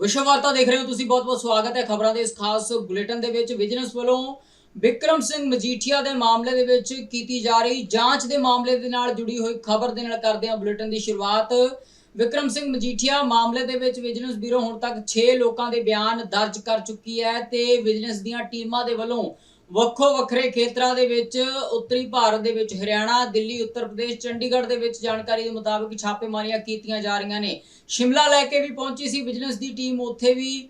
ਵਿਸ਼ਵ ਵਾਰਤਾ ਦੇਖ ਰਹੇ ਹੋ ਤੁਸੀਂ, ਬਹੁਤ-ਬਹੁਤ ਸਵਾਗਤ ਹੈ ਖਬਰਾਂ ਦੇ ਇਸ ਖਾਸ ਬੁਲੇਟਿਨ ਦੇ ਵਿੱਚ। ਵਿਜੀਲੈਂਸ ਵੱਲੋਂ ਵਿਕਰਮ ਸਿੰਘ ਮਜੀਠੀਆ ਦੇ ਮਾਮਲੇ ਦੇ ਵਿੱਚ ਕੀਤੀ ਜਾ ਰਹੀ ਜਾਂਚ ਦੇ ਮਾਮਲੇ ਦੇ ਨਾਲ ਜੁੜੀ ਹੋਈ ਖਬਰ ਦੇ ਨਾਲ ਕਰਦੇ ਹਾਂ ਬੁਲੇਟਿਨ ਦੀ ਸ਼ੁਰੂਆਤ। ਵਿਕਰਮ ਸਿੰਘ ਮਜੀਠੀਆ ਮਾਮਲੇ ਦੇ ਵਿੱਚ ਵਿਜੀਲੈਂਸ ਬਿਊਰੋ ਹੁਣ ਤੱਕ 6 ਲੋਕਾਂ ਦੇ ਬਿਆਨ ਦਰਜ ਕਰ ਚੁੱਕੀ ਹੈ ਤੇ ਵਿਜੀਲੈਂਸ ਦੀਆਂ ਟੀਮਾਂ ਦੇ ਵੱਲੋਂ ਵੱਖੋ ਵੱਖਰੇ ਖੇਤਰਾਂ ਦੇ ਵਿੱਚ, ਉੱਤਰੀ ਭਾਰਤ ਦੇ ਵਿੱਚ, ਹਰਿਆਣਾ, ਦਿੱਲੀ, ਉੱਤਰ ਪ੍ਰਦੇਸ਼, ਚੰਡੀਗੜ੍ਹ ਦੇ ਵਿੱਚ ਜਾਣਕਾਰੀ ਦੇ ਮੁਤਾਬਕ ਛਾਪੇਮਾਰੀਆਂ ਕੀਤੀਆਂ ਜਾ ਰਹੀਆਂ ਨੇ। ਸ਼ਿਮਲਾ ਲੈ ਕੇ ਵੀ ਪਹੁੰਚੀ ਸੀ ਵਿਜੀਲੈਂਸ ਦੀ ਟੀਮ, ਉੱਥੇ ਵੀ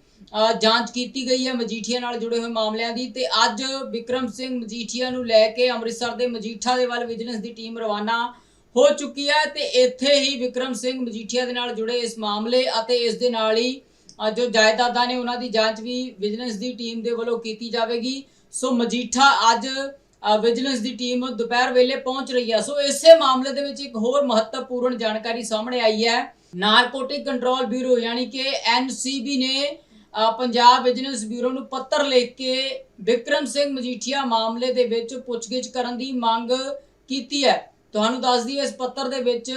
ਜਾਂਚ ਕੀਤੀ ਗਈ ਹੈ ਮਜੀਠੀਆ ਨਾਲ ਜੁੜੇ ਹੋਏ ਮਾਮਲਿਆਂ ਦੀ ਤੇ ਅੱਜ ਵਿਕਰਮ ਸਿੰਘ ਮਜੀਠੀਆ ਨੂੰ ਲੈ ਕੇ ਅੰਮ੍ਰਿਤਸਰ ਦੇ ਮਜੀਠਾ ਦੇ ਵੱਲ ਵਿਜੀਲੈਂਸ ਦੀ ਟੀਮ ਰਵਾਨਾ ਹੋ ਚੁੱਕੀ ਹੈ ਤੇ ਇੱਥੇ ਹੀ ਵਿਕਰਮ ਸਿੰਘ ਮਜੀਠੀਆ ਦੇ ਨਾਲ ਜੁੜੇ ਇਸ ਮਾਮਲੇ ਅਤੇ ਇਸ ਦੇ ਨਾਲ ਹੀ ਜੋ ਜਾਇਦਾਦਾਂ ਨੇ ਉਹਨਾਂ ਦੀ ਜਾਂਚ ਵੀ ਵਿਜੀਲੈਂਸ ਦੀ ਟੀਮ ਦੇ ਵੱਲੋਂ ਕੀਤੀ ਜਾਵੇਗੀ। ਸੋ ਮਜੀਠਾ ਅੱਜ ਵਿਜੀਲੈਂਸ ਦੀ ਟੀਮ ਦੁਪਹਿਰ ਵੇਲੇ ਪਹੁੰਚ ਰਹੀ ਹੈ ਸੋ ਇਸੇ ਮਾਮਲੇ ਦੇ ਵਿੱਚ ਇੱਕ ਹੋਰ ਮਹੱਤਵਪੂਰਨ ਜਾਣਕਾਰੀ ਸਾਹਮਣੇ ਆਈ ਹੈ। ਨਾਰਕੋਟਿਕ ਕੰਟਰੋਲ ਬਿਊਰੋ ਯਾਨੀ ਕਿ ਐਨਸੀਬੀ ਨੇ ਪੰਜਾਬ ਵਿਜੀਲੈਂਸ ਬਿਊਰੋ ਨੂੰ ਪੱਤਰ ਲਿਖ ਕੇ ਵਿਕਰਮ ਸਿੰਘ ਮਜੀਠੀਆ ਮਾਮਲੇ ਦੇ ਵਿੱਚ ਪੁੱਛਗਿੱਛ ਕਰਨ ਦੀ ਮੰਗ ਕੀਤੀ ਹੈ। ਤੁਹਾਨੂੰ ਦੱਸ ਦਈਏ, ਇਸ ਪੱਤਰ ਦੇ ਵਿੱਚ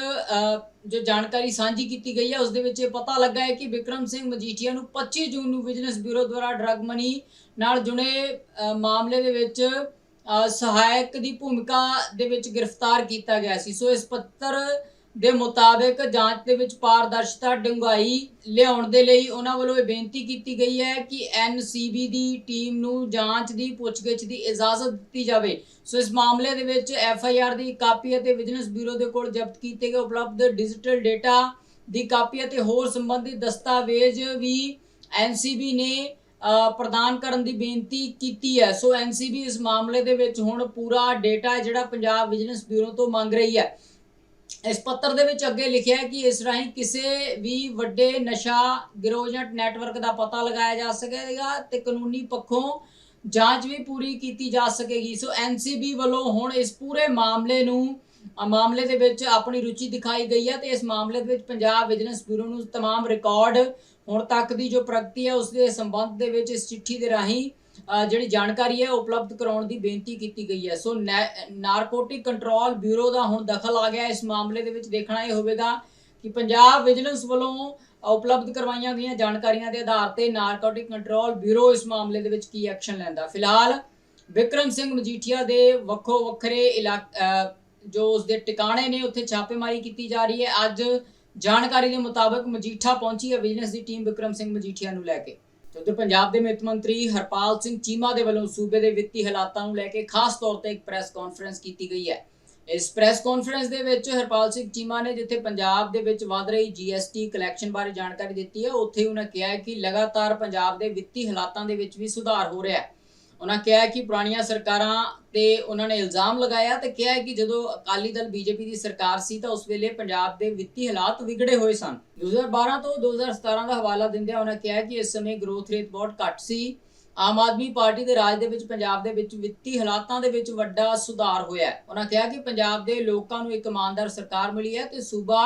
ਜੋ ਜਾਣਕਾਰੀ ਸਾਂਝੀ ਕੀਤੀ ਗਈ ਹੈ, ਉਸ ਦੇ ਵਿੱਚ ਇਹ ਪਤਾ ਲੱਗਾ ਹੈ ਕਿ ਵਿਕਰਮ ਸਿੰਘ ਮਜੀਠੀਆ ਨੂੰ 25 ਜੂਨ ਨੂੰ ਵਿਜੀਲੈਂਸ ਬਿਊਰੋ ਦੁਆਰਾ ਡਰੱਗ ਮਨੀ ਨਾਲ ਜੁੜੇ ਮਾਮਲੇ ਦੇ ਵਿੱਚ ਸਹਾਇਕ ਦੀ ਭੂਮਿਕਾ ਦੇ ਵਿੱਚ ਗ੍ਰਿਫਤਾਰ ਕੀਤਾ ਗਿਆ ਸੀ। ਸੋ ਇਸ ਪੱਤਰ ਦੇ ਮੁਤਾਬਕ ਜਾਂਚ ਦੇ ਵਿੱਚ ਪਾਰਦਰਸ਼ਤਾ ਡੂੰਘਾਈ ਲਿਆਉਣ ਦੇ ਲਈ ਉਹਨਾਂ ਵੱਲੋਂ ਇਹ ਬੇਨਤੀ ਕੀਤੀ ਗਈ ਹੈ ਕਿ ਐਨਸੀਬੀ ਦੀ ਟੀਮ ਨੂੰ ਜਾਂਚ ਦੀ ਪੁੱਛਗਿੱਛ ਦੀ ਇਜਾਜ਼ਤ ਦਿੱਤੀ ਜਾਵੇ। ਸੋ ਇਸ ਮਾਮਲੇ ਦੇ ਵਿੱਚ ਐਫਆਈਆਰ ਦੀ ਕਾਪੀ ਅਤੇ ਵਿਜੀਲੈਂਸ ਬਿਊਰੋ ਦੇ ਕੋਲ ਜ਼ਬਤ ਕੀਤੇ ਗਏ ਉਪਲਬਧ ਡਿਜੀਟਲ ਡਾਟਾ ਦੀ ਕਾਪੀ ਅਤੇ ਹੋਰ ਸੰਬੰਧਿਤ ਦਸਤਾਵੇਜ਼ ਵੀ ਐਨਸੀਬੀ ਨੇ ਪ੍ਰਦਾਨ ਕਰਨ ਦੀ ਬੇਨਤੀ ਕੀਤੀ ਹੈ। ਸੋ ਐਨਸੀਬੀ ਇਸ ਮਾਮਲੇ ਦੇ ਵਿੱਚ ਹੁਣ ਪੂਰਾ ਡੇਟਾ ਜਿਹੜਾ ਪੰਜਾਬ ਵਿਜੀਲੈਂਸ ਬਿਊਰੋ ਤੋਂ ਮੰਗ ਰਹੀ ਹੈ। ਇਸ ਪੱਤਰ ਦੇ ਵਿੱਚ ਅੱਗੇ ਲਿਖਿਆ ਹੈ ਕਿ ਇਸ ਰਾਹੀਂ ਕਿਸੇ ਵੀ ਵੱਡੇ ਨਸ਼ਾ ਗਿਰੋਹ ਜਾਂ ਨੈਟਵਰਕ ਦਾ ਪਤਾ ਲਗਾਇਆ ਜਾ ਸਕੇਗਾ ਤੇ ਕਾਨੂੰਨੀ ਪੱਖੋਂ ਜਾਂਚ ਵੀ ਪੂਰੀ ਕੀਤੀ ਜਾ ਸਕੇਗੀ। ਸੋ ਐਨਸੀਬੀ ਵੱਲੋਂ ਹੁਣ ਇਸ ਪੂਰੇ ਮਾਮਲੇ ਨੂੰ ਮਾਮਲੇ ਦੇ ਵਿੱਚ ਆਪਣੀ ਰੁਚੀ ਦਿਖਾਈ ਗਈ ਹੈ ਤੇ ਇਸ ਮਾਮਲੇ ਦੇ ਵਿੱਚ ਪੰਜਾਬ ਵਿਜੀਲੈਂਸ ਬਿਊਰੋ ਨੂੰ ਤਮਾਮ ਰਿਕਾਰਡ ਹੁਣ ਤੱਕ ਦੀ ਜੋ ਪ੍ਰਗਤੀ ਹੈ, ਉਸ ਦੇ ਸੰਬੰਧ ਦੇ ਵਿੱਚ ਇਸ ਚਿੱਠੀ ਦੇ ਰਾਹੀਂ ਜਿਹੜੀ ਜਾਣਕਾਰੀ ਹੈ ਉਪਲਬਧ ਕਰਾਉਣ ਦੀ ਬੇਨਤੀ ਕੀਤੀ ਗਈ ਹੈ। ਸੋ ਨਾਰਕੋਟਿਕ ਕੰਟਰੋਲ ਬਿਊਰੋ ਦਾ ਹੁਣ ਦਖਲ ਆ ਗਿਆ। ਇਸ ਮਾਮਲੇ ਦੇ ਵਿੱਚ ਦੇਖਣਾ ਇਹ ਹੋਵੇਗਾ ਕਿ ਪੰਜਾਬ ਵਿਜੀਲੈਂਸ ਵੱਲੋਂ ਉਪਲਬਧ ਕਰਵਾਈਆਂ ਗਈਆਂ ਜਾਣਕਾਰੀਆਂ ਦੇ ਆਧਾਰ ਤੇ ਨਾਰਕੋਟਿਕ ਕੰਟਰੋਲ ਬਿਊਰੋ ਇਸ ਮਾਮਲੇ ਦੇ ਵਿੱਚ ਕੀ ਐਕਸ਼ਨ ਲੈਂਦਾ। ਫਿਲਹਾਲ, ਵਿਕਰਮ ਸਿੰਘ ਮਜੀਠੀਆ ਦੇ ਵੱਖੋ ਵੱਖਰੇ ਇਲਾਕ ਜੋ ਉਸ ਦੇ ਟਿਕਾਣੇ ਨੇ, ਉੱਥੇ ਛਾਪੇਮਾਰੀ ਕੀਤੀ ਜਾ ਰਹੀ ਹੈ। ਅੱਜ ਜਾਣਕਾਰੀ ਦੇ ਮੁਤਾਬਕ ਮਜੀਠਾ ਪਹੁੰਚੀ ਹੈ ਵਿਜੀਲੈਂਸ ਦੀ ਟੀਮ ਵਿਕਰਮ ਸਿੰਘ ਮਜੀਠੀਆ ਨੂੰ ਲੈ ਕੇ। ਤੇ ਉੱਧਰ ਪੰਜਾਬ ਦੇ ਵਿੱਤ ਮੰਤਰੀ ਹਰਪਾਲ ਸਿੰਘ ਚੀਮਾ ਦੇ ਵੱਲੋਂ ਸੂਬੇ ਦੇ ਵਿੱਤੀ ਹਾਲਾਤਾਂ ਨੂੰ ਲੈ ਕੇ ਖਾਸ ਤੌਰ ਤੇ ਇੱਕ ਪ੍ਰੈਸ ਕਾਨਫਰੰਸ ਕੀਤੀ ਗਈ ਹੈ। ਇਸ ਪ੍ਰੈਸ ਕਾਨਫਰੰਸ ਦੇ ਵਿੱਚ ਹਰਪਾਲ ਸਿੰਘ ਚੀਮਾ ਨੇ ਜਿੱਥੇ ਪੰਜਾਬ ਦੇ ਵਿੱਚ ਵਧ ਰਹੀ ਜੀਐਸਟੀ ਕਲੈਕਸ਼ਨ ਬਾਰੇ ਜਾਣਕਾਰੀ ਦਿੱਤੀ ਹੈ, ਉੱਥੇ ਉਹਨਾਂ ਕਿਹਾ ਕਿ ਲਗਾਤਾਰ ਪੰਜਾਬ ਦੇ ਵਿੱਤੀ ਹਾਲਾਤਾਂ ਦੇ ਵਿੱਚ ਵੀ ਸੁਧਾਰ ਹੋ ਰਿਹਾ ਹੈ। ਉਹਨਾਂ ਕਿਹਾ ਕਿ ਪੁਰਾਣੀਆਂ ਸਰਕਾਰਾਂ ਤੇ ਉਹਨਾਂ ਨੇ ਇਲਜ਼ਾਮ ਲਗਾਇਆ ਤੇ ਕਿਹਾ ਕਿ ਜਦੋਂ ਅਕਾਲੀ ਦਲ ਬੀਜੇਪੀ ਦੀ ਸਰਕਾਰ ਸੀ ਤਾਂ ਉਸ ਵੇਲੇ ਪੰਜਾਬ ਦੇ ਵਿੱਤੀ ਹਾਲਾਤ ਵਿਗੜੇ ਹੋਏ ਸਨ। 2012 ਤੋਂ 2017 ਦਾ ਹਵਾਲਾ ਦਿੰਦਿਆਂ ਉਹਨਾਂ ਕਿਹਾ ਕਿ ਇਸ ਸਮੇਂ ਗਰੋਥ ਰੇਟ ਬਹੁਤ ਘੱਟ ਸੀ। ਆਮ ਆਦਮੀ ਪਾਰਟੀ ਦੇ ਰਾਜ ਦੇ ਵਿੱਚ, ਪੰਜਾਬ ਦੇ ਵਿੱਚ ਵਿੱਤੀ ਹਾਲਾਤਾਂ ਦੇ ਵਿੱਚ ਵੱਡਾ ਸੁਧਾਰ ਹੋਇਆ ਹੈ। ਉਹਨਾਂ ਕਿਹਾ ਕਿ ਪੰਜਾਬ ਦੇ ਲੋਕਾਂ ਨੂੰ ਇੱਕ ਇਮਾਨਦਾਰ ਸਰਕਾਰ ਮਿਲੀ ਹੈ ਤੇ ਸੂਬਾ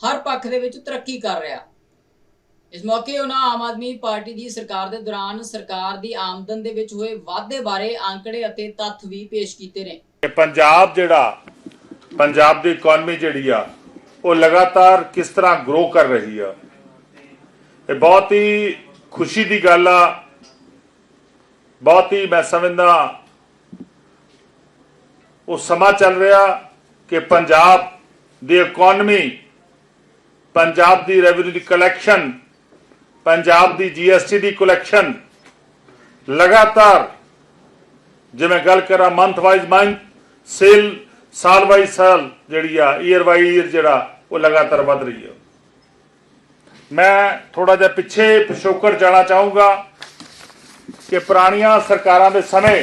ਹਰ ਪੱਖ ਦੇ ਵਿੱਚ ਤਰੱਕੀ ਕਰ ਰਿਹਾ ਇਸ ਮੌਕੇ ਉਹਨਾਂ ਆਮ ਆਦਮੀ ਪਾਰਟੀ ਦੀ ਸਰਕਾਰ ਦੇ ਦੌਰਾਨ ਸਰਕਾਰ ਦੀ ਆਮਦਨ ਦੇ ਵਿੱਚ ਹੋਏ ਵਾਧੇ ਬਾਰੇ ਅੰਕੜੇ ਅਤੇ ਤੱਥ ਵੀ ਪੇਸ਼ ਕੀਤੇ ਨੇ। ਪੰਜਾਬ ਜਿਹੜਾ, ਪੰਜਾਬ ਦੀ ਇਕਨੋਮੀ ਜਿਹੜੀ ਆ, ਉਹ ਲਗਾਤਾਰ ਕਿਸ ਤਰ੍ਹਾਂ ਗਰੋ ਕਰ ਰਹੀ ਆ। ਇਹ ਬਹੁਤ ਹੀ ਖੁਸ਼ੀ ਦੀ ਗੱਲ ਆ। ਬਹੁਤ ਹੀ ਮੈਂ ਸਮਝਦਾ ਉਹ ਸਮਾਂ ਚੱਲ ਰਿਹਾ ਕਿ ਪੰਜਾਬ ਦੀ ਇਕਨੋਮੀ ਪੰਜਾਬ ਦੀ ਰੈਵਨਿਊ ਦੀ ਕਲੈਕਸ਼ਨ ਪੰਜਾਬ ਦੀ ਜੀਐਸਟੀ ਦੀ ਕਲੈਕਸ਼ਨ ਲਗਾਤਾਰ, ਜੇ ਮੈਂ ਗੱਲ ਕਰਾਂ ਮੰਥ ਵਾਈਜ਼ ਮੰਥ ਸੇਲ ਸਾਲ ਵਾਈਜ਼ ਸਾਲ ਜਿਹੜੀ ਆ ਈਅਰ ਵਾਈ ਈਅਰ ਜਿਹੜਾ, ਉਹ ਲਗਾਤਾਰ ਵਧ ਰਹੀ ਹੈ ਮੈਂ ਥੋੜਾ ਜਿਹਾ ਪਿੱਛੇ ਪਿਛੋਕੜ ਜਾਣਾ ਚਾਹੂੰਗਾ ਕਿ ਪੁਰਾਣੀਆਂ ਸਰਕਾਰਾਂ ਦੇ ਸਮੇਂ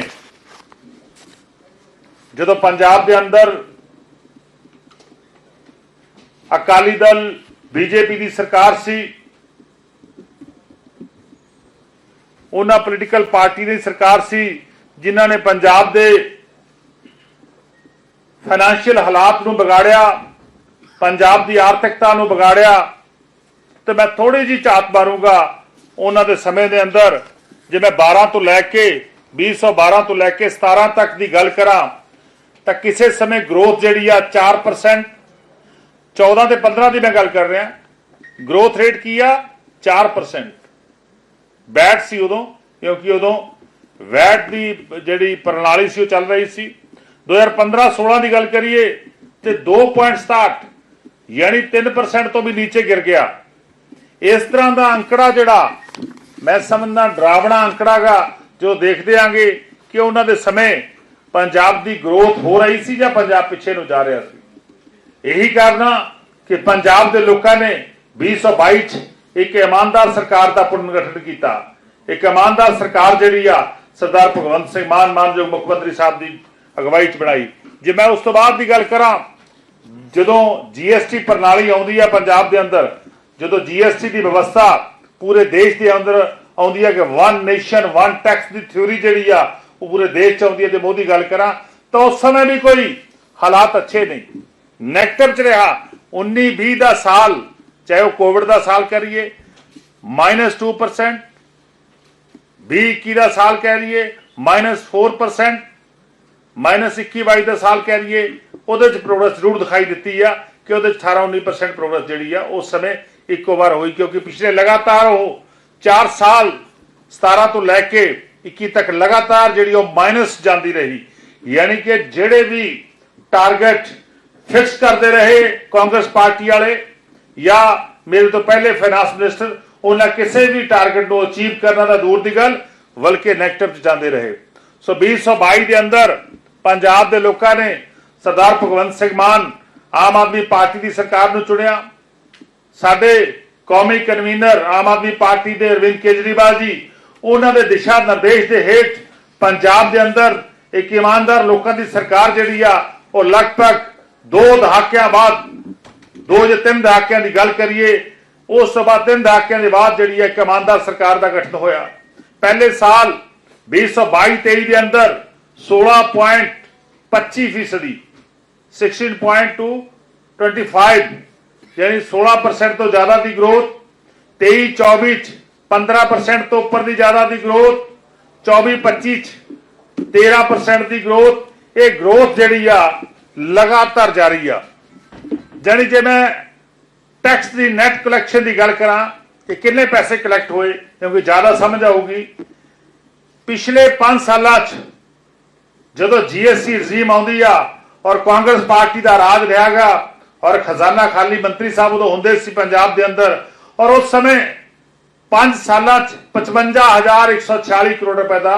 ਜਦੋਂ ਪੰਜਾਬ ਦੇ ਅੰਦਰ ਅਕਾਲੀ ਦਲ, ਬੀਜੇਪੀ ਦੀ ਸਰਕਾਰ ਸੀ ਉਹਨਾਂ ਪੋਲੀਟੀਕਲ ਪਾਰਟੀ ਦੀ ਸਰਕਾਰ ਸੀ, ਜਿਨ੍ਹਾਂ ਨੇ ਪੰਜਾਬ ਦੇ ਫਾਈਨੈਂਸ਼ੀਅਲ ਹਾਲਾਤ ਨੂੰ ਵਿਗਾੜਿਆ, ਪੰਜਾਬ ਦੀ ਆਰਥਿਕਤਾ ਨੂੰ ਵਿਗਾੜਿਆ, ਤੇ ਮੈਂ ਥੋੜੀ ਜੀ ਝਾਤ ਮਾਰੂੰਗਾ ਉਹਨਾਂ ਦੇ ਸਮੇਂ ਦੇ ਅੰਦਰ। ਜੇ ਮੈਂ 12 ਤੋਂ ਲੈ ਕੇ 2012 ਤੋਂ ਲੈ ਕੇ 17 ਤੱਕ ਦੀ ਗੱਲ ਕਰਾਂ, ਤਾਂ ਕਿਸੇ ਸਮੇਂ ਗਰੋਥ ਜਿਹੜੀ ਆ 4% 14 ਤੇ 15 ਦੀ ਮੈਂ ਗੱਲ ਕਰ ਰਿਹਾ। ਗਰੋਥ ਰੇਟ ਕੀ ਆ? 4% ਵੈਟ ਸੀ ਉਦੋਂ, ਕਿਉਂਕਿ ਉਦੋਂ ਵੈਟ ਦੀ ਜਿਹੜੀ ਪ੍ਰਣਾਲੀ ਸੀ ਉਹ ਚੱਲ ਰਹੀ ਸੀ। 2015-16 ਦੀ ਗੱਲ ਕਰੀਏ ਤੇ 2.67 ਯਾਨੀ 3% ਤੋਂ ਵੀ ਨੀਚੇ ਗਿਰ ਗਿਆ। ਇਸ ਤਰ੍ਹਾਂ ਦਾ ਅੰਕੜਾ ਜਿਹੜਾ, ਮੈਂ ਸਮਝਦਾ ਡਰਾਵਣਾ ਅੰਕੜਾ ਗਾ, ਜੋ ਦੇਖਦੇ ਆਂਗੇ ਕਿ ਉਹਨਾਂ ਦੇ ਸਮੇਂ ਪੰਜਾਬ ਦੀ ਗਰੋਥ ਹੋ ਰਹੀ ਸੀ ਜਾਂ ਪੰਜਾਬ ਪਿੱਛੇ ਨੂੰ ਜਾ ਰਿਹਾ ਸੀ। ਇਹੀ ਕਾਰਨ ਕਿ ਪੰਜਾਬ ਦੇ ਲੋਕਾਂ ਨੇ 2022 ਚ ਇੱਕ ਇਮਾਨਦਾਰ ਸਰਕਾਰ ਦਾ ਪੁਨਰਗਠਨ ਕੀਤਾ। ਇੱਕ ਇਮਾਨਦਾਰ ਸਰਕਾਰ ਜਿਹੜੀ ਆ, ਸਰਦਾਰ ਭਗਵੰਤ ਸਿੰਘ ਮਾਨ ਮਾਨਯੋਗ ਮੁੱਖ ਮੰਤਰੀ ਸਾਹਿਬ ਦੀ ਅਗਵਾਈ ਚ ਬਣਾਈ। ਜੇ ਮੈਂ ਉਸ ਤੋਂ ਬਾਅਦ ਦੀ ਗੱਲ ਕਰਾਂ, ਜਦੋਂ ਜੀਐਸਟੀ ਪ੍ਰਣਾਲੀ ਆਉਂਦੀ ਹੈ ਪੰਜਾਬ ਦੇ ਅੰਦਰ, ਜਦੋਂ ਜੀਐਸਟੀ ਦੀ ਵਿਵਸਥਾ ਪੂਰੇ ਦੇਸ਼ ਦੇ ਅੰਦਰ ਆਉਂਦੀ ਹੈ ਕਿ ਵਨ ਨੇਸ਼ਨ ਵਨ ਟੈਕਸ ਦੀ ਥਿਊਰੀ ਜਿਹੜੀ ਆ, ਉਹ ਪੂਰੇ ਦੇਸ਼ ਚ ਆਉਂਦੀ ਹੈ ਤੇ ਮੋਦੀ ਗੱਲ ਕਰਾਂ, ਤਾਂ ਉਸ ਸਮੇਂ ਵੀ ਕੋਈ ਹਾਲਾਤ ਅੱਛੇ ਨਹੀਂ। ਨੈਗੇਟਿਵ ਚ ਰਿਹਾ। 19 20 ਦਾ ਸਾਲ ਚਾਹੇ ਉਹ ਕੋਵਿਡ ਦਾ ਸਾਲ ਕਰੀਏ -2% 20 21 ਦਾ ਸਾਲ ਕਹਿ ਲਈਏ -4% ਮਾਈਨਸ 21 22 ਦਾ ਸਾਲ ਕਹਿ ਲਈਏ, ਉਹਦੇ ਚ ਪ੍ਰੋਗਰੈਸ ਜ਼ਰੂਰ ਦਿਖਾਈ ਦਿੱਤੀ ਆ ਕਿ ਉਹਦੇ 18 19% ਪ੍ਰੋਗਰੈਸ ਜਿਹੜੀ ਆ, ਉਸ ਸਮੇਂ ਇੱਕੋ ਵਾਰ ਹੋਈ ਕਿਉਂਕਿ ਪਿਛਲੇ ਲਗਾਤਾਰ ਉਹ 4 ਸਾਲ 17 ਤੋਂ ਲੈ ਕੇ 21 ਤੱਕ ਲਗਾਤਾਰ ਜਿਹੜੀ ਉਹ ਮਾਈਨਸ ਜਾਂਦੀ ਰਹੀ। ਯਾਨੀ ਕਿ ਜਿਹੜੇ ਵੀ ਟਾਰਗੇਟ ਫਿਕਸ ਕਰਦੇ ਰਹੇ ਕਾਂਗਰਸ ਪਾਰਟੀ ਵਾਲੇ ਜਾਂ ਮੇਰੇ ਤੋਂ ਪਹਿਲੇ ਫਾਈਨਾਂਸ ਮਿਨਿਸਟਰ ਉਹਨਾਂ ਕਿਸੇ ਵੀ ਟਾਰਗੇਟ ਨੂੰ ਅਚੀਵ ਕਰਨਾ ਦਾ ਦੂਰ ਦੀ ਗੱਲ, ਬਲਕਿ ਨੈਗੇਟਿਵ ਚ ਜਾਂਦੇ ਰਹੇ। ਸੋ 2022 ਦੇ ਅੰਦਰ ਪੰਜਾਬ ਦੇ ਲੋਕਾਂ ਨੇ ਸਰਦਾਰ ਭਗਵੰਤ ਸਿੰਘ ਮਾਨ ਆਮ ਆਦਮੀ ਪਾਰਟੀ ਦੀ ਸਰਕਾਰ ਨੂੰ ਚੁਣਿਆ। ਸਾਡੇ ਕੌਮੀ ਕਨਵੀਨਰ ਆਮ ਆਦਮੀ ਪਾਰਟੀ ਦੇ ਅਰਵਿੰਦ ਕੇਜਰੀਵਾਲ ਜੀ, ਉਹਨਾਂ ਦੇ ਦਿਸ਼ਾ ਨਿਰਦੇਸ਼ ਦੇ ਹੇਠ ਪੰਜਾਬ ਦੇ ਅੰਦਰ ਇੱਕ ਇਮਾਨਦਾਰ ਲੋਕਾਂ ਦੀ ਸਰਕਾਰ ਜਿਹੜੀ ਆ, ਉਹ ਲਗਭਗ ਦੋ ਦਹਾਕਿਆਂ ਬਾਅਦ ਦੋ ਜਾਂ ਤਿੰਨ ਦਹਾਕਿਆਂ ਦੀ ਗੱਲ ਕਰੀਏ ਉਸ ਤੋਂ ਬਾਅਦ ਤਿੰਨ ਦਹਾਕਿਆਂ ਦੇ ਬਾਅਦ ਜਿਹੜੀ ਹੈ ਇੱਕ ਇਮਾਨਦਾਰ ਸਰਕਾਰ ਦਾ ਗਠਨ ਹੋਇਆ। ਪਹਿਲੇ ਸਾਲ 2022-23 ਦੇ ਅੰਦਰ 16.25 ਫੀਸਦੀ 16.2 25 ਯਾਨੀ 16% ਤੋਂ ਜ਼ਿਆਦਾ ਦੀ ਗਰੋਥ 23 24 ਚ 15% ਤੋਂ ਉੱਪਰ ਦੀ ਜ਼ਿਆਦਾ ਦੀ ਗਰੋਥ 24 25 ਚ 13% ਦੀ ਗਰੋਥ ਇਹ ਗਰੋਥ ਜਿਹੜੀ ਆ ਲਗਾਤਾਰ ਜਾਰੀ ਆ। ਜਾਨੀ ਜੇ ਮੈਂ ਟੈਕਸ ਦੀ ਨੈਟ ਕਲੈਕਸ਼ਨ ਦੀ ਗੱਲ ਕਰਾਂ ਕਿ ਕਿੰਨੇ ਪੈਸੇ ਕਲੈਕਟ ਹੋਏ, ਕਿਉਂਕਿ ਜ਼ਿਆਦਾ ਸਮਝ ਆਊਗੀ। ਪਿਛਲੇ 5 ਸਾਲਾਂ 'ਚ ਜਦੋਂ ਜੀਐਸਟੀ ਰਜੀਮ ਆਉਂਦੀ ਆ ਔਰ ਕਾਂਗਰਸ ਪਾਰਟੀ ਦਾ ਰਾਜ ਰਿਹਾਗਾ ਔਰ ਖਜ਼ਾਨਾ ਖਾਲੀ ਮੰਤਰੀ ਸਾਹਿਬ ਉਦੋਂ ਹੁੰਦੇ ਸੀ ਪੰਜਾਬ ਦੇ ਅੰਦਰ, ਔਰ ਉਸ ਸਮੇਂ 5 ਸਾਲਾਂ 'ਚ 55146 ਕਰੋੜ ਰੁਪਏ ਦਾ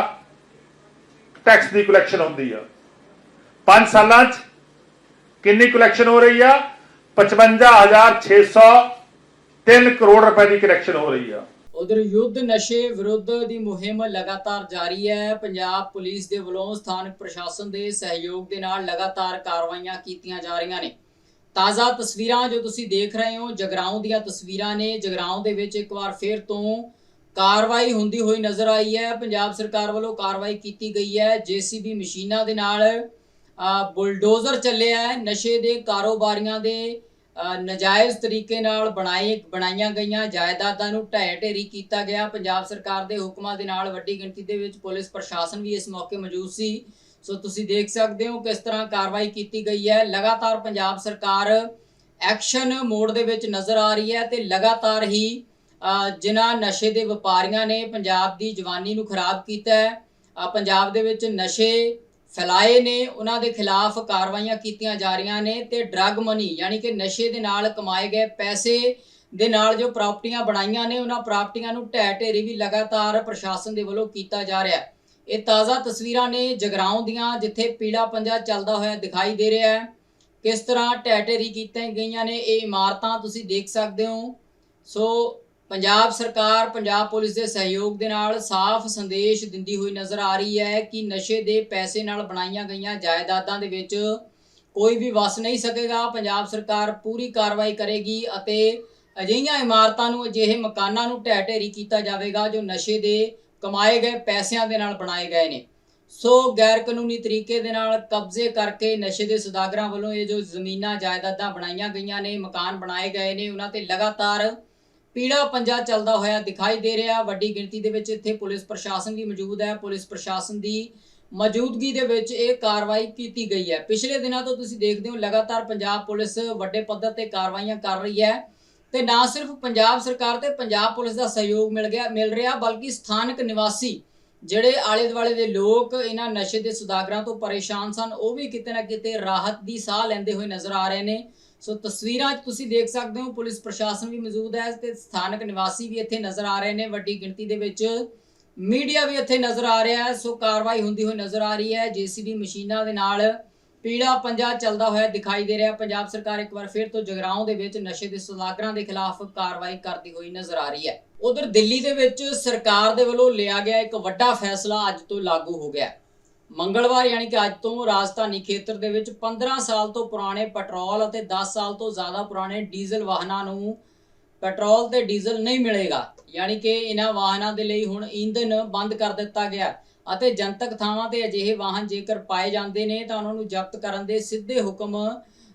ਟੈਕਸ ਦੀ ਕਲੈਕਸ਼ਨ ਹੁੰਦੀ ਆ। 5 ਸਾਲਾਂ 'ਚ ਕਿੰਨੀ ਕਲੈਕਸ਼ਨ ਹੋ ਰਹੀ ਆ? 55603 ਕਰੋੜ ਰੁਪਏ ਦੀ ਕਲੈਕਸ਼ਨ ਹੋ ਰਹੀ ਆ। ਉਧਰ ਯੁੱਧ ਨਸ਼ੇ ਵਿਰੁੱਧ ਦੀ ਮੁਹਿੰਮ ਲਗਾਤਾਰ ਜਾਰੀ ਹੈ। ਪੰਜਾਬ ਪੁਲਿਸ ਦੇ ਵੱਲੋਂ ਸਥਾਨਕ ਪ੍ਰਸ਼ਾਸਨ ਦੇ ਸਹਿਯੋਗ ਦੇ ਨਾਲ ਲਗਾਤਾਰ ਕਾਰਵਾਈਆਂ ਕੀਤੀਆਂ ਜਾ ਰਹੀਆਂ ਨੇ। ਤਾਜ਼ਾ ਤਸਵੀਰਾਂ ਜੋ ਤੁਸੀਂ ਦੇਖ ਰਹੇ ਹੋ, ਜਗਰਾਉਂ ਦੀਆਂ ਤਸਵੀਰਾਂ ਨੇ। ਜਗਰਾਉਂ ਦੇ ਵਿੱਚ ਇੱਕ ਵਾਰ ਫੇਰ ਤੋਂ ਕਾਰਵਾਈ ਹੁੰਦੀ ਹੋਈ ਨਜ਼ਰ ਆਈ ਹੈ। ਪੰਜਾਬ ਸਰਕਾਰ ਵੱਲੋਂ ਕਾਰਵਾਈ ਕੀਤੀ ਗਈ ਹੈ। ਜੀਸੀਬੀ ਮਸ਼ੀਨਾਂ ਦੇ ਨਾਲ ਬੁਲਡੋਜ਼ਰ ਚੱਲਿਆ ਹੈ ਨਸ਼ੇ ਦੇ ਕਾਰੋਬਾਰੀਆਂ ਦੇ ਅ, ਨਜਾਇਜ਼ ਤਰੀਕੇ ਨਾਲ ਬਣਾਏ ਬਣਾਈਆਂ ਗਈਆਂ ਜਾਇਦਾਦਾਂ ਨੂੰ ਢਹਿ ਢੇਰੀ ਕੀਤਾ ਗਿਆ। ਪੰਜਾਬ ਸਰਕਾਰ ਦੇ ਹੁਕਮਾਂ ਦੇ ਨਾਲ ਵੱਡੀ ਗਿਣਤੀ ਦੇ ਵਿੱਚ ਪੁਲਿਸ ਪ੍ਰਸ਼ਾਸਨ ਵੀ ਇਸ ਮੌਕੇ ਮੌਜੂਦ ਸੀ। ਸੋ ਤੁਸੀਂ ਦੇਖ ਸਕਦੇ ਹੋ ਕਿਸ ਤਰ੍ਹਾਂ ਕਾਰਵਾਈ ਕੀਤੀ ਗਈ ਹੈ। ਲਗਾਤਾਰ ਪੰਜਾਬ ਸਰਕਾਰ ਐਕਸ਼ਨ ਮੋਡ ਦੇ ਵਿੱਚ ਨਜ਼ਰ ਆ ਰਹੀ ਹੈ ਤੇ ਲਗਾਤਾਰ ਹੀ ਜਿਨ੍ਹਾਂ ਨਸ਼ੇ ਦੇ ਵਪਾਰੀਆਂ ਨੇ ਪੰਜਾਬ ਦੀ ਜਵਾਨੀ ਨੂੰ ਖਰਾਬ ਕੀਤਾ ਹੈ ਪੰਜਾਬ ਦੇ ਵਿੱਚ ਨਸ਼ੇ ਫੈਲਾਏ ਨੇ, ਉਹਨਾਂ ਦੇ ਖਿਲਾਫ ਕਾਰਵਾਈਆਂ ਕੀਤੀਆਂ ਜਾ ਰਹੀਆਂ ਨੇ ਤੇ ਡਰੱਗ ਮਨੀ ਯਾਨੀ ਕਿ ਨਸ਼ੇ ਦੇ ਨਾਲ ਕਮਾਏ ਗਏ ਪੈਸੇ ਦੇ ਨਾਲ ਜੋ ਪ੍ਰਾਪਰਟੀਆਂ ਬਣਾਈਆਂ ਨੇ, ਉਹਨਾਂ ਪ੍ਰਾਪਰਟੀਆਂ ਨੂੰ ਢਹਿ ਢੇਰੀ ਵੀ ਲਗਾਤਾਰ ਪ੍ਰਸ਼ਾਸਨ ਦੇ ਵੱਲੋਂ ਕੀਤਾ ਜਾ ਰਿਹਾ ਹੈ। ਇਹ ਤਾਜ਼ਾ ਤਸਵੀਰਾਂ ਨੇ ਜਗਰਾਉਂ ਦੀਆਂ, ਜਿੱਥੇ ਪੀਲਾ ਪੰਜਾ ਚੱਲਦਾ ਹੋਇਆ ਦਿਖਾਈ ਦੇ ਰਿਹਾ ਹੈ। ਕਿਸ ਤਰ੍ਹਾਂ ਢਹਿ ਢੇਰੀ ਕੀਤੀਆਂ ਗਈਆਂ ਨੇ, ਇਹ ਇਮਾਰਤਾਂ ਤੁਸੀਂ ਦੇਖ ਸਕਦੇ ਹੋ। ਸੋ ਪੰਜਾਬ ਸਰਕਾਰ, ਪੰਜਾਬ ਪੁਲਿਸ ਦੇ ਸਹਿਯੋਗ ਦੇ ਨਾਲ ਸਾਫ਼ ਸੰਦੇਸ਼ ਦਿੰਦੀ ਹੋਈ ਨਜ਼ਰ ਆ ਰਹੀ ਹੈ ਕਿ ਨਸ਼ੇ ਦੇ ਪੈਸੇ ਨਾਲ ਬਣਾਈਆਂ ਗਈਆਂ ਜਾਇਦਾਦਾਂ ਦੇ ਵਿੱਚ ਕੋਈ ਵੀ ਵਸ ਨਹੀਂ ਸਕੇਗਾ। ਪੰਜਾਬ ਸਰਕਾਰ ਪੂਰੀ ਕਾਰਵਾਈ ਕਰੇਗੀ ਅਤੇ ਅਜਿਹੀਆਂ ਇਮਾਰਤਾਂ ਨੂੰ, ਅਜਿਹੇ ਮਕਾਨਾਂ ਨੂੰ ਢਹਿ ਢੇਰੀ ਕੀਤਾ ਜਾਵੇਗਾ ਜੋ ਨਸ਼ੇ ਦੇ ਕਮਾਏ ਗਏ ਪੈਸਿਆਂ ਦੇ ਨਾਲ ਬਣਾਏ ਗਏ ਨੇ। ਸੋ ਗੈਰ ਕਾਨੂੰਨੀ ਤਰੀਕੇ ਦੇ ਨਾਲ ਕਬਜ਼ੇ ਕਰਕੇ ਨਸ਼ੇ ਦੇ ਸੁਦਾਗਰਾਂ ਵੱਲੋਂ ਇਹ ਜੋ ਜ਼ਮੀਨਾਂ, ਜਾਇਦਾਦਾਂ ਬਣਾਈਆਂ ਗਈਆਂ ਨੇ, ਮਕਾਨ ਬਣਾਏ ਗਏ ਨੇ, ਉਹਨਾਂ ਤੇ ਲਗਾਤਾਰ ਪੀੜਾ ਪੰਜਾ ਚੱਲਦਾ ਹੋਇਆ ਦਿਖਾਈ ਦੇ ਰਿਹਾ। ਵੱਡੀ ਗਿਣਤੀ ਦੇ ਵਿੱਚ ਇੱਥੇ ਪੁਲਿਸ ਪ੍ਰਸ਼ਾਸਨ ਵੀ ਮੌਜੂਦ ਹੈ। ਪੁਲਿਸ ਪ੍ਰਸ਼ਾਸਨ ਦੀ ਮੌਜੂਦਗੀ ਦੇ ਵਿੱਚ ਇਹ ਕਾਰਵਾਈ ਕੀਤੀ ਗਈ ਹੈ। ਪਿਛਲੇ ਦਿਨਾਂ ਤੋਂ ਤੁਸੀਂ ਦੇਖਦੇ ਹੋ, ਲਗਾਤਾਰ ਪੰਜਾਬ ਪੁਲਿਸ ਵੱਡੇ ਪੱਧਰ ਤੇ ਕਾਰਵਾਈਆਂ ਕਰ ਰਹੀ ਹੈ ਤੇ ਨਾ ਸਿਰਫ ਪੰਜਾਬ ਸਰਕਾਰ ਤੇ ਪੰਜਾਬ ਪੁਲਿਸ ਦਾ ਸਹਿਯੋਗ ਮਿਲ ਗਿਆ, ਮਿਲ ਰਿਹਾ, ਬਲਕਿ ਸਥਾਨਕ ਨਿਵਾਸੀ ਜਿਹੜੇ ਆਲੇ ਦੁਆਲੇ ਦੇ ਲੋਕ ਇਹਨਾਂ ਨਸ਼ੇ ਦੇ ਸੁਦਾਗਰਾਂ ਤੋਂ ਪਰੇਸ਼ਾਨ ਸਨ, ਉਹ ਵੀ ਕਿਤੇ ਨਾ ਕਿਤੇ ਰਾਹਤ ਦੀ ਸਾਹ ਲੈਂਦੇ ਹੋਏ ਨਜ਼ਰ ਆ ਰਹੇ ਨੇ। ਸੋ ਤਸਵੀਰਾਂ 'ਚ ਤੁਸੀਂ ਦੇਖ ਸਕਦੇ ਹੋ, ਪੁਲਿਸ ਪ੍ਰਸ਼ਾਸਨ ਵੀ ਮੌਜੂਦ ਹੈ ਤੇ ਸਥਾਨਕ ਨਿਵਾਸੀ ਵੀ ਇੱਥੇ ਨਜ਼ਰ ਆ ਰਹੇ ਨੇ, ਵੱਡੀ ਗਿਣਤੀ ਦੇ ਵਿੱਚ ਮੀਡੀਆ ਵੀ ਇੱਥੇ ਨਜ਼ਰ ਆ ਰਿਹਾ ਹੈ, ਸੋ ਕਾਰਵਾਈ ਹੁੰਦੀ ਹੋਈ ਨਜ਼ਰ ਆ ਰਹੀ ਹੈ, ਜੀਸੀਬੀ ਮਸ਼ੀਨਾਂ ਦੇ ਨਾਲ ਪੀੜਾ ਪੰਜਾ ਚੱਲਦਾ ਹੋਇਆ ਦਿਖਾਈ ਦੇ ਰਿਹਾ ਪੰਜਾਬ ਸਰਕਾਰ ਇੱਕ ਵਾਰ ਫਿਰ ਤੋਂ ਜਗਰਾਉਂ ਦੇ ਵਿੱਚ ਨਸ਼ੇ ਦੇ ਸੁਦਾਗਰਾਂ ਦੇ ਖਿਲਾਫ ਕਾਰਵਾਈ ਕਰਦੀ ਹੋਈ ਨਜ਼ਰ ਆ ਰਹੀ ਹੈ। ਉਧਰ ਦਿੱਲੀ ਦੇ ਵਿੱਚ ਸਰਕਾਰ ਦੇ ਵੱਲੋਂ ਲਿਆ ਗਿਆ ਇੱਕ ਵੱਡਾ ਫੈਸਲਾ ਅੱਜ ਤੋਂ ਲਾਗੂ ਹੋ ਗਿਆ ਮੰਗਲਵਾਰ ਯਾਨੀ ਕਿ ਅੱਜ ਤੋਂ ਰਾਜਧਾਨੀ ਖੇਤਰ ਦੇ ਵਿੱਚ 15 ਸਾਲ ਤੋਂ ਪੁਰਾਣੇ ਪੈਟਰੋਲ ਅਤੇ 10 ਸਾਲ ਤੋਂ ਜ਼ਿਆਦਾ ਪੁਰਾਣੇ ਡੀਜ਼ਲ ਵਾਹਨਾਂ ਨੂੰ ਪੈਟਰੋਲ ਤੇ ਡੀਜ਼ਲ ਨਹੀਂ ਮਿਲੇਗਾ। ਯਾਨੀ ਕਿ ਇਹਨਾਂ ਵਾਹਨਾਂ ਦੇ ਲਈ ਹੁਣ ਈਂਧਨ ਬੰਦ ਕਰ ਦਿੱਤਾ ਗਿਆ ਅਤੇ ਜਨਤਕ ਥਾਵਾਂ ਤੇ ਅਜਿਹੇ ਵਾਹਨ ਜੇਕਰ ਪਾਏ ਜਾਂਦੇ ਨੇ ਤਾਂ ਉਹਨਾਂ ਨੂੰ ਜ਼ਬਤ ਕਰਨ ਦੇ ਸਿੱਧੇ ਹੁਕਮ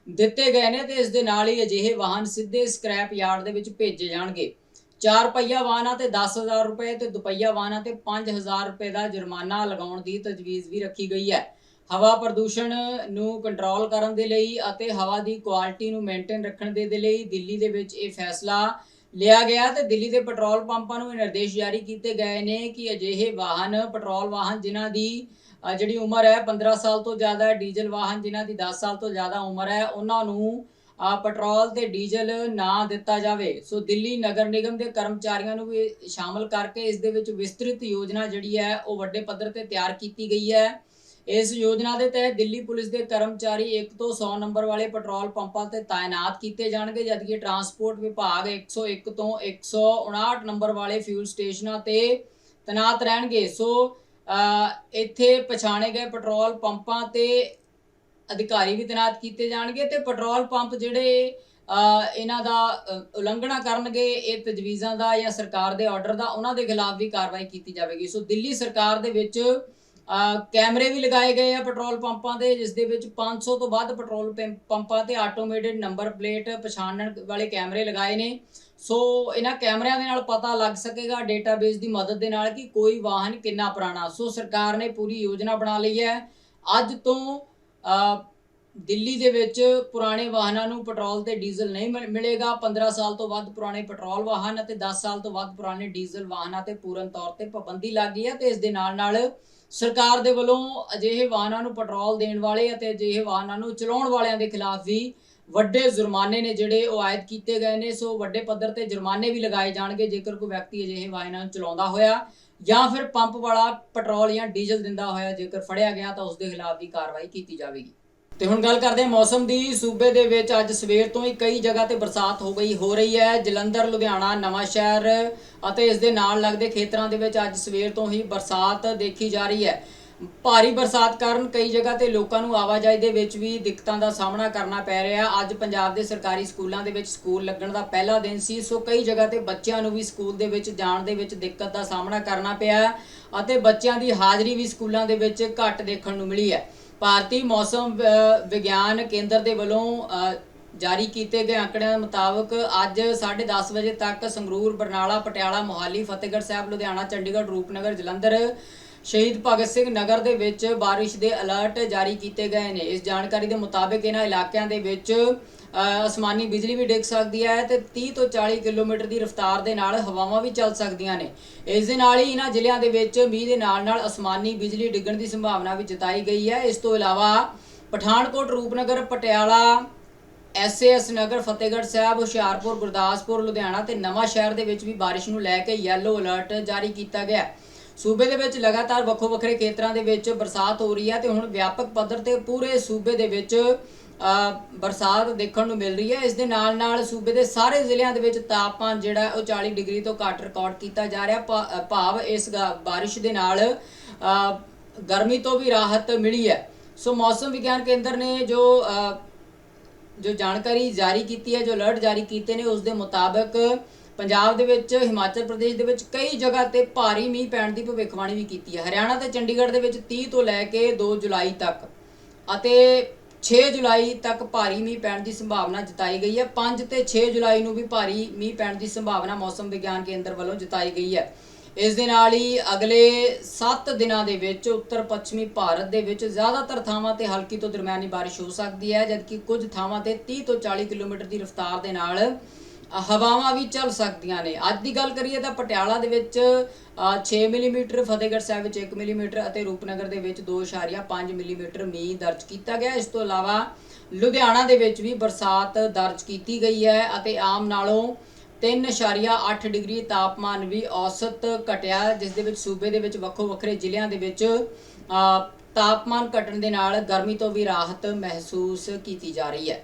ਦਿੱਤੇ ਗਏ ਨੇ ਤੇ ਇਸ ਦੇ ਨਾਲ ਹੀ ਅਜਿਹੇ ਵਾਹਨ ਸਿੱਧੇ ਸਕ੍ਰੈਪ ਯਾਰਡ ਦੇ ਵਿੱਚ ਭੇਜੇ ਜਾਣਗੇ। ਚਾਰ ਪਹੀਆ ਵਾਹਨਾਂ ਤੇ 10000 ਰੁਪਏ ਤੇ ਦੁਪਹੀਆ ਵਾਹਨਾਂ ਤੇ 5000 ਰੁਪਏ ਦਾ ਜੁਰਮਾਨਾ ਲਗਾਉਣ ਦੀ ਤਜਵੀਜ਼ ਵੀ ਰੱਖੀ ਗਈ ਹੈ। ਹਵਾ ਪ੍ਰਦੂਸ਼ਣ ਨੂੰ ਕੰਟਰੋਲ ਕਰਨ ਦੇ ਲਈ ਅਤੇ ਹਵਾ ਦੀ ਕੁਆਲਿਟੀ ਨੂੰ ਮੇਨਟੇਨ ਰੱਖਣ ਦੇ ਦੇ ਲਈ ਦਿੱਲੀ ਦੇ ਵਿੱਚ ਇਹ ਫੈਸਲਾ ਲਿਆ ਗਿਆ ਤੇ ਦਿੱਲੀ ਦੇ ਪੈਟਰੋਲ ਪੰਪਾਂ ਨੂੰ ਇਹ ਨਿਰਦੇਸ਼ ਜਾਰੀ ਕੀਤੇ ਗਏ ਨੇ ਕਿ ਅਜਿਹੇ ਵਾਹਨ, ਪੈਟਰੋਲ ਵਾਹਨ ਜਿਨ੍ਹਾਂ ਦੀ ਜਿਹੜੀ ਉਮਰ ਹੈ 15 ਸਾਲ ਤੋਂ ਜ਼ਿਆਦਾ ਹੈ, ਡੀਜ਼ਲ ਵਾਹਨ ਜਿਨ੍ਹਾਂ ਦੀ 10 ਸਾਲ ਤੋਂ ਜ਼ਿਆਦਾ ਉਮਰ ਹੈ, ਉਹਨਾਂ ਨੂੰ ਪੈਟਰੋਲ ਤੇ ਡੀਜ਼ਲ ਨਾ ਦਿੱਤਾ ਜਾਵੇ। ਸੋ ਦਿੱਲੀ ਨਗਰ ਨਿਗਮ ਦੇ ਕਰਮਚਾਰੀਆਂ ਨੂੰ ਵੀ ਸ਼ਾਮਲ ਕਰਕੇ ਇਸ ਦੇ ਵਿੱਚ ਵਿਸਤ੍ਰਿਤ ਯੋਜਨਾ ਜਿਹੜੀ ਹੈ, ਉਹ ਵੱਡੇ ਪੱਧਰ ਤੇ ਤਿਆਰ ਕੀਤੀ ਗਈ ਹੈ। ਇਸ ਯੋਜਨਾ ਦੇ ਤਹਿਤ ਦਿੱਲੀ ਪੁਲਿਸ ਦੇ ਕਰਮਚਾਰੀ 1 ਤੋਂ 100 ਨੰਬਰ ਵਾਲੇ ਪੈਟਰੋਲ ਪੰਪਾਂ ਤੇ ਤਾਇਨਾਤ ਕੀਤੇ ਜਾਣਗੇ ਜਦਕਿ ਟਰਾਂਸਪੋਰਟ ਵਿਭਾਗ 101 ਤੋਂ 159 ਨੰਬਰ ਵਾਲੇ ਫਿਊਲ ਸਟੇਸ਼ਨਾਂ ਤੇ ਤੈਨਾਤ ਰਹਿਣਗੇ। ਸੋ ਇੱਥੇ ਪਛਾਣੇ ਗਏ ਪੈਟਰੋਲ ਪੰਪਾਂ ਤੇ ਅਧਿਕਾਰੀ ਵੀ ਤੈਨਾਤ ਕੀਤੇ ਜਾਣਗੇ ਤੇ ਪੈਟਰੋਲ ਪੰਪ ਜਿਹੜੇ ਇਹਨਾਂ ਦਾ ਉਲੰਘਣਾ ਕਰਨਗੇ, ਇਹ ਤਜਵੀਜ਼ਾਂ ਦਾ ਜਾਂ ਸਰਕਾਰ ਦੇ ਆਰਡਰ ਦਾ, ਉਹਨਾਂ ਦੇ ਖਿਲਾਫ ਵੀ ਕਾਰਵਾਈ ਕੀਤੀ ਜਾਵੇਗੀ। ਸੋ ਦਿੱਲੀ ਸਰਕਾਰ ਦੇ ਵਿੱਚ ਕੈਮਰੇ ਵੀ ਲਗਾਏ ਗਏ ਆ ਪੈਟਰੋਲ ਪੰਪਾਂ ਦੇ, ਜਿਸ ਦੇ ਵਿੱਚ 500 ਤੋਂ ਵੱਧ ਪੈਟਰੋਲ ਪੰਪ- ਪੰਪਾਂ ਤੇ ਆਟੋਮੇਟਿਡ ਨੰਬਰ ਪਲੇਟ ਪਛਾਣਨ ਵਾਲੇ ਕੈਮਰੇ ਲਗਾਏ ਨੇ। ਸੋ ਇਹਨਾਂ ਕੈਮਰਿਆਂ ਦੇ ਨਾਲ ਪਤਾ ਲੱਗ ਸਕੇਗਾ ਡੇਟਾਬੇਸ ਦੀ ਮਦਦ ਦੇ ਨਾਲ ਕਿ ਕੋਈ ਵਾਹਨ ਕਿੰਨਾ ਪੁਰਾਣਾ। ਸੋ ਸਰਕਾਰ ਨੇ ਪੂਰੀ ਯੋਜਨਾ ਬਣਾ ਲਈ ਹੈ। ਅੱਜ ਤੋਂ ਦਿੱਲੀ ਦੇ ਵਿੱਚ ਪੁਰਾਣੇ ਵਾਹਨਾਂ ਨੂੰ ਪੈਟਰੋਲ ਤੇ ਡੀਜ਼ਲ ਨਹੀਂ ਮਿਲ- ਮਿਲੇਗਾ। 15 ਸਾਲ ਤੋਂ ਵੱਧ ਪੁਰਾਣੇ ਪੈਟਰੋਲ ਵਾਹਨ ਅਤੇ 10 ਸਾਲ ਤੋਂ ਵੱਧ ਪੁਰਾਣੇ ਡੀਜ਼ਲ ਵਾਹਨਾਂ ਤੇ ਪੂਰਨ ਤੌਰ ਤੇ ਪਾਬੰਦੀ ਲੱਗ ਗਈ ਹੈ ਤੇ ਇਸ ਦੇ ਨਾਲ ਨਾਲ ਸਰਕਾਰ ਦੇ ਵੱਲੋਂ ਅਜਿਹੇ ਵਾਹਨਾਂ ਨੂੰ ਪੈਟਰੋਲ ਦੇਣ ਵਾਲੇ ਅਤੇ ਅਜਿਹੇ ਵਾਹਨਾਂ ਨੂੰ ਚਲਾਉਣ ਵਾਲਿਆਂ ਦੇ ਖਿਲਾਫ ਵੀ ਵੱਡੇ ਜੁਰਮਾਨੇ ਨੇ ਜਿਹੜੇ ਉਹ ਆਇਦ ਕੀਤੇ ਗਏ ਨੇ। ਸੋ ਵੱਡੇ ਪੱਧਰ ਤੇ ਜੁਰਮਾਨੇ ਵੀ ਲਗਾਏ ਜਾਣਗੇ ਜੇਕਰ ਕੋਈ ਵਿਅਕਤੀ ਅਜਿਹੇ ਵਾਹਨਾਂ ਨੂੰ ਚਲਾਉਂਦਾ ਹੋਇਆ ਜਾਂ ਫਿਰ ਪੰਪ ਵਾਲਾ ਪੈਟਰੋਲ ਜਾਂ ਡੀਜ਼ਲ ਦਿੰਦਾ ਹੋਇਆ ਜੇਕਰ ਫੜਿਆ ਗਿਆ ਤਾਂ ਉਸ ਦੇ ਖਿਲਾਫ ਵੀ ਕਾਰਵਾਈ ਕੀਤੀ ਜਾਵੇਗੀ। ਤੇ ਹੁਣ ਗੱਲ ਕਰਦੇ ਹਾਂ ਮੌਸਮ ਦੀ। ਸੂਬੇ ਦੇ ਵਿੱਚ ਅੱਜ ਸਵੇਰ ਤੋਂ ਹੀ ਕਈ ਜਗ੍ਹਾ ਤੇ ਬਰਸਾਤ ਹੋ ਗਈ, ਹੋ ਰਹੀ ਹੈ। ਜਲੰਧਰ, ਲੁਧਿਆਣਾ ਨਵਾਂ ਸ਼ਹਿਰ ਅਤੇ ਇਸ ਦੇ ਨਾਲ ਲੱਗਦੇ ਖੇਤਰਾਂ ਦੇ ਵਿੱਚ ਅੱਜ ਸਵੇਰ ਤੋਂ ਹੀ ਬਰਸਾਤ ਦੇਖੀ ਜਾ ਰਹੀ ਹੈ। ਭਾਰੀ ਬਰਸਾਤ ਕਾਰਨ ਕਈ ਜਗ੍ਹਾ ਤੇ ਲੋਕਾਂ ਨੂੰ ਆਵਾਜਾਈ ਦੇ ਵਿੱਚ ਵੀ ਦਿੱਕਤਾਂ ਦਾ ਸਾਹਮਣਾ ਕਰਨਾ ਪੈ ਰਿਹਾ। ਅੱਜ ਪੰਜਾਬ ਦੇ ਸਰਕਾਰੀ ਸਕੂਲਾਂ ਦੇ ਵਿੱਚ ਸਕੂਲ ਲੱਗਣ ਦਾ ਪਹਿਲਾ ਦਿਨ ਸੀ, ਸੋ ਕਈ ਜਗ੍ਹਾ ਤੇ ਬੱਚਿਆਂ ਨੂੰ ਵੀ ਸਕੂਲ ਦੇ ਵਿੱਚ ਜਾਣ ਦੇ ਵਿੱਚ ਦਿੱਕਤ ਦਾ ਸਾਹਮਣਾ ਕਰਨਾ ਪਿਆ ਅਤੇ ਬੱਚਿਆਂ ਦੀ ਹਾਜ਼ਰੀ ਵੀ ਸਕੂਲਾਂ ਦੇ ਵਿੱਚ ਘੱਟ ਦੇਖਣ ਨੂੰ ਮਿਲੀ ਹੈ। ਭਾਰਤੀ ਮੌਸਮ ਵਿਗਿਆਨ ਕੇਂਦਰ ਦੇ ਵੱਲੋਂ ਜਾਰੀ ਕੀਤੇ ਗਏ ਅੰਕੜਿਆਂ ਦੇ ਮੁਤਾਬਕ ਅੱਜ 10:30 ਵਜੇ ਤੱਕ ਸੰਗਰੂਰ, ਬਰਨਾਲਾ, ਪਟਿਆਲਾ, ਮੋਹਾਲੀ, ਫਤਿਹਗੜ੍ਹ ਸਾਹਿਬ, ਲੁਧਿਆਣਾ, ਚੰਡੀਗੜ੍ਹ, ਰੂਪਨਗਰ, ਜਲੰਧਰ ਸ਼ਹੀਦ ਭਗਤ ਸਿੰਘ ਨਗਰ ਦੇ ਵਿੱਚ ਬਾਰਿਸ਼ ਦੇ ਅਲਰਟ ਜਾਰੀ ਕੀਤੇ ਗਏ ਨੇ। ਇਸ ਜਾਣਕਾਰੀ ਦੇ ਮੁਤਾਬਕ ਇਹਨਾਂ ਇਲਾਕਿਆਂ ਦੇ ਵਿੱਚ ਅਸਮਾਨੀ ਬਿਜਲੀ ਵੀ ਡਿੱਗ ਸਕਦੀ ਹੈ ਤੇ 30 ਤੋਂ 40 ਕਿਲੋਮੀਟਰ ਦੀ ਰਫ਼ਤਾਰ ਦੇ ਨਾਲ ਹਵਾਵਾਂ ਵੀ ਚੱਲ ਸਕਦੀਆਂ ਨੇ। ਇਸ ਦੇ ਨਾਲ ਹੀ ਇਹਨਾਂ ਜ਼ਿਲ੍ਹਿਆਂ ਦੇ ਵਿੱਚ ਮੀਂਹ ਦੇ ਨਾਲ ਨਾਲ ਅਸਮਾਨੀ ਬਿਜਲੀ ਡਿੱਗਣ ਦੀ ਸੰਭਾਵਨਾ ਵੀ ਜਤਾਈ ਗਈ ਹੈ। ਇਸ ਤੋਂ ਇਲਾਵਾ ਪਠਾਨਕੋਟ, ਰੂਪਨਗਰ, ਪਟਿਆਲਾ ਐਸਏਐਸ ਨਗਰ, ਫਤਿਹਗੜ੍ਹ ਸਾਹਿਬ, ਹੁਸ਼ਿਆਰਪੁਰ, ਗੁਰਦਾਸਪੁਰ, ਲੁਧਿਆਣਾ ਤੇ ਨਵਾਂ ਸ਼ਹਿਰ ਦੇ ਵਿੱਚ ਵੀ ਬਾਰਿਸ਼ ਨੂੰ ਲੈ ਕੇ ਯੈਲੋ ਅਲਰਟ ਜਾਰੀ ਕੀਤਾ ਗਿਆ। ਹੈ। ਸੂਬੇ ਦੇ ਵਿੱਚ ਲਗਾਤਾਰ ਵੱਖੋ ਵੱਖਰੇ ਖੇਤਰਾਂ ਦੇ ਵਿੱਚ ਬਰਸਾਤ ਹੋ ਰਹੀ ਹੈ ਤੇ ਹੁਣ ਵਿਆਪਕ ਪੱਧਰ ਤੇ ਪੂਰੇ ਸੂਬੇ ਦੇ ਵਿੱਚ ਬਰਸਾਤ ਦੇਖਣ ਨੂੰ ਮਿਲ ਰਹੀ ਹੈ। ਇਸ ਦੇ ਨਾਲ ਨਾਲ ਸੂਬੇ ਦੇ ਸਾਰੇ ਜ਼ਿਲ੍ਹਿਆਂ ਦੇ ਵਿੱਚ ਤਾਪਮਾਨ ਜਿਹੜਾ ਉਹ 40 ਡਿਗਰੀ ਤੋਂ ਘੱਟ ਰਿਕਾਰਡ ਕੀਤਾ ਜਾ ਰਿਹਾ। ਭਾ- ਭਾਵ ਇਸ ਗਾ- ਬਾਰਿਸ਼ ਦੇ ਨਾਲ ਗਰਮੀ ਤੋਂ ਵੀ ਰਾਹਤ ਮਿਲੀ ਹੈ। ਸੋ ਮੌਸਮ ਵਿਗਿਆਨ ਕੇਂਦਰ ਨੇ ਜੋ ਜੋ ਜਾਣਕਾਰੀ ਜਾਰੀ ਕੀਤੀ ਹੈ, ਜੋ ਅਲਰਟ ਜਾਰੀ ਕੀਤੇ ਨੇ, ਉਸ ਦੇ ਮੁਤਾਬਕ ਪੰਜਾਬ ਦੇ ਵਿੱਚ, ਹਿਮਾਚਲ ਪ੍ਰਦੇਸ਼ ਦੇ ਵਿੱਚ ਕਈ ਜਗ੍ਹਾ ਤੇ ਭਾਰੀ ਮੀਂਹ ਪੈਣ ਦੀ ਭਵਿੱਖਬਾਣੀ ਵੀ ਕੀਤੀ ਹੈ। ਹਰਿਆਣਾ ਤੇ ਚੰਡੀਗੜ੍ਹ ਦੇ ਵਿੱਚ 30 ਤੋਂ ਲੈ ਕੇ 2 ਜੁਲਾਈ ਤੱਕ ਅਤੇ 6 ਜੁਲਾਈ ਤੱਕ ਭਾਰੀ ਮੀਂਹ ਪੈਣ ਦੀ ਸੰਭਾਵਨਾ ਜਤਾਈ ਗਈ ਹੈ। 5 ਤੇ 6 ਜੁਲਾਈ ਨੂੰ ਵੀ ਭਾਰੀ ਮੀਂਹ ਪੈਣ ਦੀ ਸੰਭਾਵਨਾ ਮੌਸਮ ਵਿਗਿਆਨ ਕੇਂਦਰ ਵੱਲੋਂ ਜਤਾਈ ਗਈ ਹੈ। ਇਸ ਦੇ ਨਾਲ ਹੀ ਅਗਲੇ 7 ਦਿਨਾਂ ਦੇ ਵਿੱਚ ਉੱਤਰ ਪੱਛਮੀ ਭਾਰਤ ਦੇ ਵਿੱਚ ਜ਼ਿਆਦਾਤਰ ਥਾਵਾਂ ਤੇ ਹਲਕੀ ਤੋਂ ਦਰਮਿਆਨੀ ਬਾਰਿਸ਼ ਹੋ ਸਕਦੀ ਹੈ, ਜਦਕਿ ਕੁਝ ਥਾਵਾਂ ਤੇ 30 ਤੋਂ 40 ਕਿਲੋਮੀਟਰ ਦੀ ਰਫ਼ਤਾਰ ਦੇ ਨਾਲ ਹਵਾਵਾਂ ਵੀ ਚੱਲ ਸਕਦੀਆਂ ਨੇ। ਅੱਜ ਦੀ ਗੱਲ ਕਰੀਏ ਤਾਂ ਪਟਿਆਲਾ ਦੇ ਵਿੱਚ ਅ, 6 ਮਿਲੀਮੀਟਰ ਫਤਿਹਗੜ੍ਹ ਸਾਹਿਬ ਵਿੱਚ 1 ਮਿਲੀਮੀਟਰ ਅਤੇ ਰੂਪਨਗਰ ਦੇ ਵਿੱਚ 2.5 ਮਿਲੀਮੀਟਰ ਮੀਂਹ ਦਰਜ ਕੀਤਾ ਗਿਆ। ਇਸ ਤੋਂ ਇਲਾਵਾ ਲੁਧਿਆਣਾ ਦੇ ਵਿੱਚ ਵੀ ਬਰਸਾਤ ਦਰਜ ਕੀਤੀ ਗਈ ਹੈ ਅਤੇ ਆਮ ਨਾਲੋਂ 3.8 ਡਿਗਰੀ ਤਾਪਮਾਨ ਵੀ ਔਸਤ ਘਟਿਆ ਜਿਸ ਦੇ ਵਿੱਚ ਸੂਬੇ ਦੇ ਵਿੱਚ ਵੱਖੋ ਵੱਖਰੇ ਜ਼ਿਲ੍ਹਿਆਂ ਦੇ ਵਿੱਚ ਤਾਪਮਾਨ ਘਟਣ ਦੇ ਨਾਲ ਗਰਮੀ ਤੋਂ ਵੀ ਰਾਹਤ ਮਹਿਸੂਸ ਕੀਤੀ ਜਾ ਰਹੀ ਹੈ।